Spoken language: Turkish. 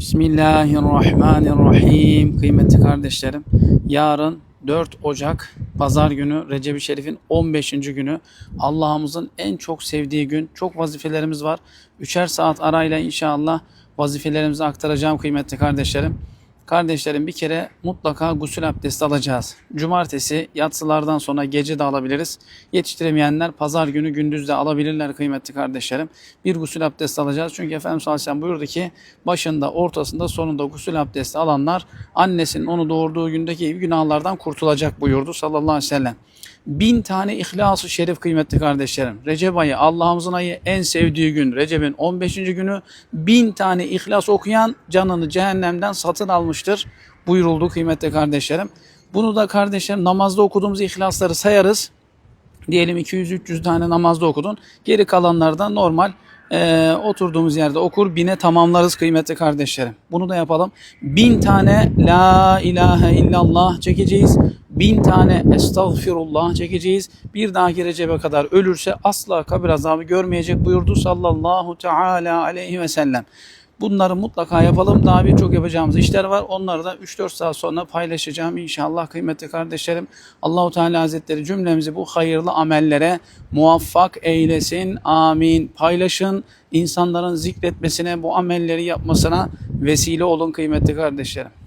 Bismillahirrahmanirrahim. Kıymetli kardeşlerim, yarın 4 Ocak Pazar günü Recep-i Şerif'in 15. günü Allah'ımızın en çok sevdiği gün. Çok vazifelerimiz var. Üçer saat arayla inşallah vazifelerimizi aktaracağım kıymetli kardeşlerim. Kardeşlerim bir kere mutlaka gusül abdesti alacağız. Cumartesi yatsılardan sonra gece de alabiliriz. Yetiştiremeyenler pazar günü gündüz de alabilirler kıymetli kardeşlerim. Bir gusül abdesti alacağız. Çünkü Efendimiz sallallahu aleyhi ve sellem buyurdu ki başında, ortasında, sonunda gusül abdesti alanlar annesinin onu doğurduğu gündeki gibi günahlardan kurtulacak buyurdu sallallahu aleyhi ve sellem. Bin tane ihlas-ı şerif kıymetli kardeşlerim. Recep ayı Allah'ımızın ayı en sevdiği gün. Recep'in 15. günü bin tane ihlas okuyan canını cehennemden satın almıştır buyuruldu kıymetli kardeşlerim. Bunu da kardeşlerim namazda okuduğumuz ihlasları sayarız. Diyelim 200-300 tane namazda okudun. Geri kalanlardan normal eee, oturduğumuz yerde okur. Bine tamamlarız kıymetli kardeşlerim. Bunu da yapalım. Bin tane La ilahe illallah çekeceğiz. Bin tane estağfirullah çekeceğiz. Bir dahaki Recep'e kadar ölürse asla kabir azabı görmeyecek buyurdu sallallahu teala aleyhi ve sellem. Bunları mutlaka yapalım. Daha birçok yapacağımız işler var. Onları da 3-4 saat sonra paylaşacağım inşallah kıymetli kardeşlerim. Allahu Teala Hazretleri cümlemizi bu hayırlı amellere muvaffak eylesin. Amin. Paylaşın. insanların zikretmesine, bu amelleri yapmasına vesile olun kıymetli kardeşlerim.